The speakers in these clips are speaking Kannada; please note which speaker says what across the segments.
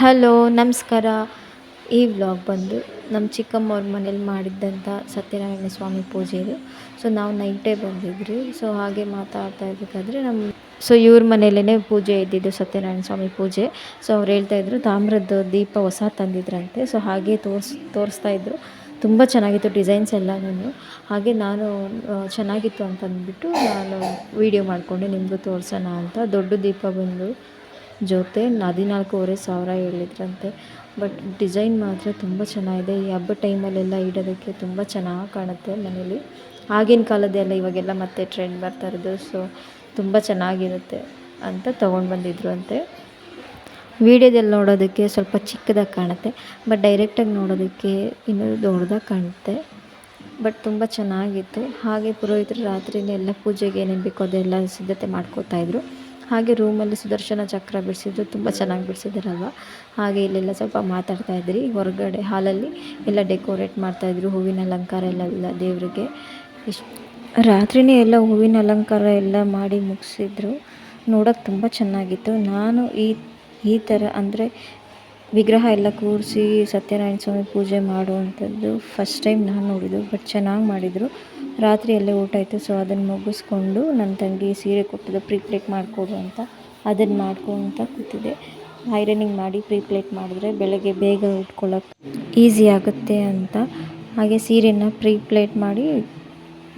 Speaker 1: ಹಲೋ, ನಮಸ್ಕಾರ. ಈ ವ್ಲಾಗ್ ಬಂದು ನಮ್ಮ ಚಿಕ್ಕಮ್ಮವ್ರ ಮನೇಲಿ ಮಾಡಿದ್ದಂಥ ಸತ್ಯನಾರಾಯಣ ಸ್ವಾಮಿ ಪೂಜೆ ಇದು. ಸೊ ನಾವು ನೈಟೇ ಬಂದಿದ್ರಿ ಸೊ ಹಾಗೆ ಮಾತಾಡ್ತಾ ಇರಬೇಕಾದ್ರೆ ನಮ್ಮ ಸೊ ಇವ್ರ ಮನೇಲೇ ಪೂಜೆ ಇದ್ದಿದ್ದು ಸತ್ಯನಾರಾಯಣ ಸ್ವಾಮಿ ಪೂಜೆ. ಸೊ ಅವ್ರು ಹೇಳ್ತಾ ಇದ್ರು, ತಾಮ್ರದ ದೀಪ ಹೊಸ ತಂದಿದ್ರಂತೆ. ಸೊ ಹಾಗೆ ತೋರ್ಸ್, ತೋರಿಸ್ತಾ ಇದ್ರು. ತುಂಬ ಚೆನ್ನಾಗಿತ್ತು ಡಿಸೈನ್ಸ್ ಎಲ್ಲನೂ ಹಾಗೆ ನಾನು ಚೆನ್ನಾಗಿತ್ತು ಅಂತಂದ್ಬಿಟ್ಟು ನಾನು ವೀಡಿಯೋ ಮಾಡಿಕೊಂಡು ನಿಮಗೂ ತೋರಿಸೋಣ ಅಂತ ದೊಡ್ಡ ದೀಪ ಬಂದು ಜೊತೆ ಹದಿನಾಲ್ಕೂವರೆ ಸಾವಿರ ಹೇಳಿದ್ರಂತೆ. ಬಟ್ ಡಿಸೈನ್ ಮಾತ್ರ ತುಂಬ ಚೆನ್ನಾಗಿದೆ. ಈ ಹಬ್ಬದ ಟೈಮಲ್ಲೆಲ್ಲ ಇಡೋದಕ್ಕೆ ತುಂಬ ಚೆನ್ನಾಗಿ ಕಾಣುತ್ತೆ ಮನೇಲಿ. ಆಗಿನ ಕಾಲದ್ದೆಲ್ಲ ಇವಾಗೆಲ್ಲ ಮತ್ತೆ ಟ್ರೆಂಡ್ ಬರ್ತಾ ಇರೋದು. ಸೊ ತುಂಬ ಚೆನ್ನಾಗಿರುತ್ತೆ ಅಂತ ತೊಗೊಂಡು ಬಂದಿದ್ರು ಅಂತೆ. ವೀಡಿಯೋದಲ್ಲಿ ನೋಡೋದಕ್ಕೆ ಸ್ವಲ್ಪ ಚಿಕ್ಕದಾಗಿ ಕಾಣುತ್ತೆ. ಬಟ್ ಡೈರೆಕ್ಟಾಗಿ ನೋಡೋದಕ್ಕೆ ಇನ್ನೂ ದೊಡ್ಡದಾಗಿ ಕಾಣುತ್ತೆ. ಬಟ್ ತುಂಬ ಚೆನ್ನಾಗಿತ್ತು. ಹಾಗೆ ಪುರೋಹಿತರು ರಾತ್ರಿನೇ ಎಲ್ಲ ಪೂಜೆಗೆ ಏನೇನು ಬೇಕೋ ಅದೆಲ್ಲ ಸಿದ್ಧತೆ ಮಾಡ್ಕೋತಾಯಿದ್ರು ಹಾಗೆ ರೂಮಲ್ಲಿ ಸುದರ್ಶನ ಚಕ್ರ ಬಿಡಿಸಿದ್ರು, ತುಂಬ ಚೆನ್ನಾಗಿ ಬಿಡಿಸಿದ್ರಲ್ವ? ಹಾಗೆ ಇಲ್ಲೆಲ್ಲ ಸ್ವಲ್ಪ ಮಾತಾಡ್ತಾ ಇದ್ರಿ, ಹೊರಗಡೆ ಹಾಲಲ್ಲಿ ಎಲ್ಲ ಡೆಕೋರೇಟ್ ಮಾಡ್ತಾಯಿದ್ರು ಹೂವಿನ ಅಲಂಕಾರ ಎಲ್ಲ ದೇವರಿಗೆ. ಇಷ್ಟು ರಾತ್ರಿನೇ ಎಲ್ಲ ಹೂವಿನ ಅಲಂಕಾರ ಎಲ್ಲ ಮಾಡಿ ಮುಗಿಸಿದ್ರು. ನೋಡೋಕೆ ತುಂಬ ಚೆನ್ನಾಗಿತ್ತು. ನಾನು ಈ ಈ ಥರ ಅಂದರೆ ವಿಗ್ರಹ ಎಲ್ಲ ಕೂರಿಸಿ ಸತ್ಯನಾರಾಯಣ ಸ್ವಾಮಿ ಪೂಜೆ ಮಾಡುವಂಥದ್ದು ಫಸ್ಟ್ ಟೈಮ್ ನಾನು ನೋಡಿದ್ದು ಬಟ್ ಚೆನ್ನಾಗಿ ಮಾಡಿದರು. ರಾತ್ರಿ ಅಲ್ಲೇ ಊಟ ಆಯಿತು ಸೊ ಅದನ್ನು ಮುಗಿಸ್ಕೊಂಡು ನನ್ನ ತಂಗಿ ಸೀರೆ ಕೊಟ್ಟಿದ್ದು ಪ್ರೀ ಪ್ಲೇಟ್ ಮಾಡಿಕೊಡು ಅಂತ. ಅದನ್ನು ಮಾಡ್ಕೊತ ಕೂತಿದ್ದೆ. ಐರನಿಂಗ್ ಮಾಡಿ ಪ್ರೀ ಪ್ಲೇಟ್ ಮಾಡಿದ್ರೆ ಬೆಳಗ್ಗೆ ಬೇಗ ಉಟ್ಕೊಳ್ಳೋಕೆ ಈಸಿ ಆಗುತ್ತೆ ಅಂತ. ಹಾಗೆ ಸೀರೆನ ಪ್ರೀ ಪ್ಲೇಟ್ ಮಾಡಿ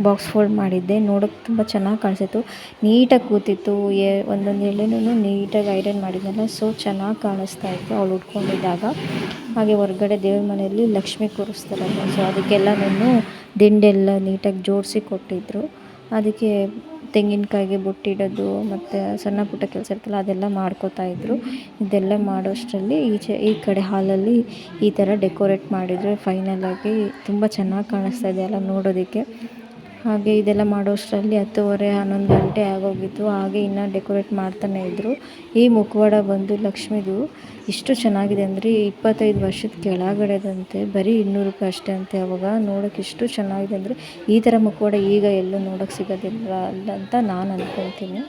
Speaker 1: ಬಾಕ್ಸ್ ಫೋಲ್ಡ್ ಮಾಡಿದ್ದೆ. ನೋಡೋಕೆ ತುಂಬ ಚೆನ್ನಾಗಿ ಕಾಣಿಸಿತ್ತು ನೀಟಾಗಿ ಕೂತಿತ್ತು. ಎ, ಒಂದೊಂದು ಎಳೆನೂ ನೀಟಾಗಿ ಐರನ್ ಮಾಡಿದ್ನಲ್ಲ, ಸೊ ಚೆನ್ನಾಗಿ ಕಾಣಿಸ್ತಾ ಇತ್ತು ಅವಳು ಉಟ್ಕೊಂಡಿದ್ದಾಗ. ಹಾಗೆ ಹೊರ್ಗಡೆ ದೇವ್ರ ಮನೆಯಲ್ಲಿ ಲಕ್ಷ್ಮಿ ಕೂರಿಸ್ತಾರಲ್ಲ ಸೊ ಅದಕ್ಕೆಲ್ಲನೂ ದಿಂಡೆಲ್ಲ ನೀಟಾಗಿ ಜೋಡಿಸಿ ಕೊಟ್ಟಿದ್ದರು ಅದಕ್ಕೆ ತೆಂಗಿನಕಾಯಿಗೆ ಬುಟ್ಟಿಡೋದು, ಮತ್ತು ಸಣ್ಣ ಪುಟ್ಟ ಕೆಲಸ ಇರ್ತಲ್ಲ ಅದೆಲ್ಲ ಮಾಡ್ಕೋತಾ ಇದ್ದರು ಇದೆಲ್ಲ ಮಾಡೋಷ್ಟರಲ್ಲಿ ಈಚೆ ಈ ಕಡೆ ಹಾಲಲ್ಲಿ ಈ ಥರ ಡೆಕೋರೇಟ್ ಮಾಡಿದರೆ ಫೈನಲಾಗಿ ತುಂಬ ಚೆನ್ನಾಗಿ ಕಾಣಿಸ್ತಾ ಇದೆ ಎಲ್ಲ ನೋಡೋದಕ್ಕೆ. ಹಾಗೆ ಇದೆಲ್ಲ ಮಾಡೋಷ್ಟರಲ್ಲಿ ಹತ್ತುವರೆ, ಹನ್ನೊಂದು ಗಂಟೆ ಆಗೋಗಿತ್ತು. ಹಾಗೆ ಇನ್ನೂ ಡೆಕೋರೇಟ್ ಮಾಡ್ತಾನೇ ಇದ್ದರು ಈ ಮುಖವಾಡ ಬಂದು ಲಕ್ಷ್ಮೀದು ಇಷ್ಟು ಚೆನ್ನಾಗಿದೆ ಅಂದರೆ ಇಪ್ಪತ್ತೈದು ವರ್ಷದ ಕೆಳಗಡೆದಂತೆ, ಬರೀ ಇನ್ನೂರು ರೂಪಾಯಿ ಅಷ್ಟೇ ಅಂತೆ ಅವಾಗ. ನೋಡೋಕೆ ಇಷ್ಟು ಚೆನ್ನಾಗಿದೆ ಅಂದರೆ ಈ ಥರ ಮುಖವಾಡ ಈಗ ಎಲ್ಲೂ ನೋಡೋಕೆ ಸಿಗೋದಿಲ್ಲ ಅಂತ ನಾನು ಅಂದ್ಕೊತೀನಿ